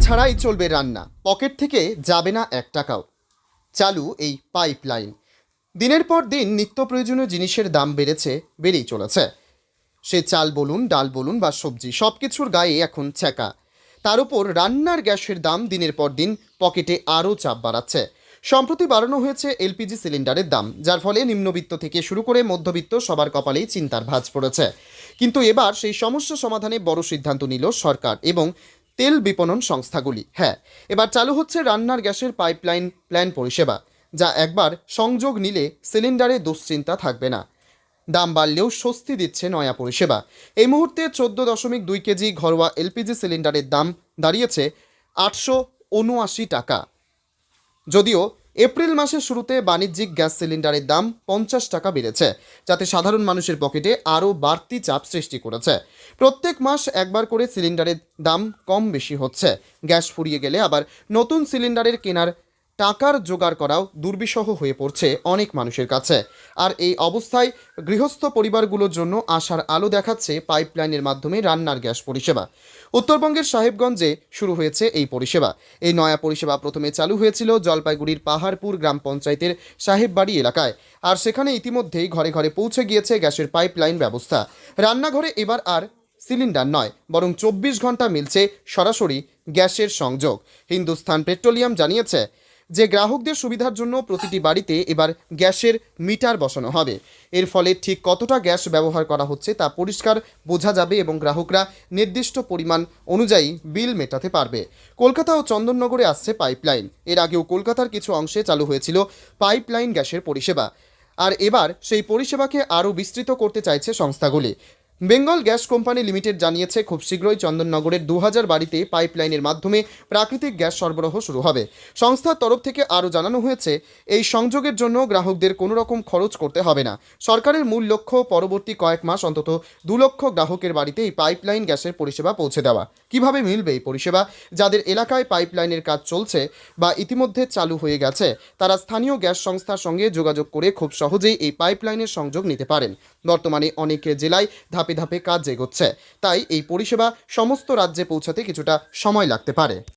ছাড়াই চলবে রান্না। পকেট থেকে যাবে না এক টাকাও। চালু এই পাইপলাইন। দিনের পর দিন নিত্য প্রয়োজনীয় জিনিসের দাম বেড়েছে, বেড়েই চলেছে। সে চাল বলুন, ডাল বলুন বা সবজি সব কিছুর গায়ে এখন ছ্যাঁকা। তার উপর রান্নার গ্যাসের দাম দিনের পর দিন পকেটে আরও চাপ বাড়াচ্ছে। সম্প্রতি বাড়ানো হয়েছে এলপিজি সিলিন্ডারের দাম, যার ফলে নিম্নবিত্ত থেকে শুরু করে মধ্যবিত্ত সবার কপালেই চিন্তার ভাঁজ পড়েছে। কিন্তু এবার সেই সমস্যা সমাধানে বড় সিদ্ধান্ত নিল সরকার এবং তেল বিপণন সংস্থাগুলি। হ্যাঁ এবার চালু হচ্ছে রান্নার গ্যাসের পাইপলাইন প্ল্যান পরিষেবা, যা একবার সংযোগ নিলে সিলিন্ডারে দুশ্চিন্তা থাকবে না। দাম বাড়লেও স্বস্তি দিচ্ছে নয়া পরিষেবা। এই মুহূর্তে চোদ্দ দশমিক দুই কেজি ঘরোয়া এলপিজি সিলিন্ডারের দাম দাঁড়িয়েছে আটশো উনআশি টাকা। যদিও এপ্রিল মাসের শুরুতে বাণিজ্যিক গ্যাস সিলিন্ডারের দাম পঞ্চাশ টাকা বেড়েছে, যাতে সাধারণ মানুষের পকেটে আরও বাড়তি চাপ সৃষ্টি করেছে। প্রত্যেক মাস একবার করে সিলিন্ডারের দাম কম বেশি হচ্ছে। গ্যাস ফুরিয়ে গেলে আবার নতুন সিলিন্ডারের কেনার টাকার জোগাড় করাও দুর্বিষহ হয়ে পড়ছে অনেক মানুষের কাছে। আর এই অবস্থায় গৃহস্থ পরিবারগুলোর জন্য আশার আলো দেখাচ্ছে পাইপলাইনের মাধ্যমে রান্নার গ্যাস পরিষেবা। উত্তরবঙ্গের সাহেবগঞ্জে শুরু হয়েছে এই পরিষেবা। এই নয়া পরিষেবা প্রথমে চালু হয়েছিল জলপাইগুড়ির পাহাড়পুর গ্রাম পঞ্চায়েতের সাহেববাড়ি এলাকায়। আর সেখানে ইতিমধ্যেই ঘরে ঘরে পৌঁছে গিয়েছে গ্যাসের পাইপলাইন ব্যবস্থা। রান্নাঘরে এবার আর সিলিন্ডার নয়, বরং চব্বিশ ঘণ্টা মিলছে সরাসরি গ্যাসের সংযোগ। হিন্দুস্থান পেট্রোলিয়াম জানিয়েছে যে গ্রাহকদের সুবিধার জন্য প্রতিটি বাড়িতে এবার গ্যাসের মিটার বসানো হবে। এর ফলে ঠিক কতটা গ্যাস ব্যবহার করা হচ্ছে তা পরিষ্কার বোঝা যাবে এবং গ্রাহকরা নির্দিষ্ট পরিমাণ অনুযায়ী বিল মেটাতে পারবে। কলকাতা ও চন্দননগরে আসছে পাইপলাইন। এর আগেও কলকাতার কিছু অংশে চালু হয়েছিল পাইপলাইন গ্যাসের পরিষেবা। আর এবার সেই পরিষেবাকে আরও বিস্তৃত করতে চাইছে সংস্থাগুলি। বেঙ্গল গ্যাস কোম্পানি লিমিটেড জানিয়েছে, খুব শীঘ্রই চন্দননগরের দু হাজার বাড়িতে পাইপলাইনের মাধ্যমে প্রাকৃতিক গ্যাস সরবরাহ শুরু হবে। সংস্থার তরফ থেকে আরও জানানো হয়েছে, এই সংযোগের জন্য গ্রাহকদের কোনো রকম খরচ করতে হবে না। সরকারের মূল লক্ষ্য পরবর্তী কয়েক মাস অন্তত দু লক্ষ গ্রাহকের বাড়িতে এই পাইপলাইন গ্যাসের পরিষেবা পৌঁছে দেওয়া। কীভাবে মিলবে এই পরিষেবা? যাদের এলাকায় পাইপলাইনের কাজ চলছে বা ইতিমধ্যে চালু হয়ে গেছে, তারা স্থানীয় গ্যাস সংস্থার সঙ্গে যোগাযোগ করে খুব সহজেই এই পাইপলাইনের সংযোগ নিতে পারেন। বর্তমানে অনেক জেলায় ধাপে ধাপে কাজ এগোচ্ছে। তাই এই পরিষেবা সমস্ত রাজ্যে পৌঁছাতে কিছুটা সময় লাগতে পারে।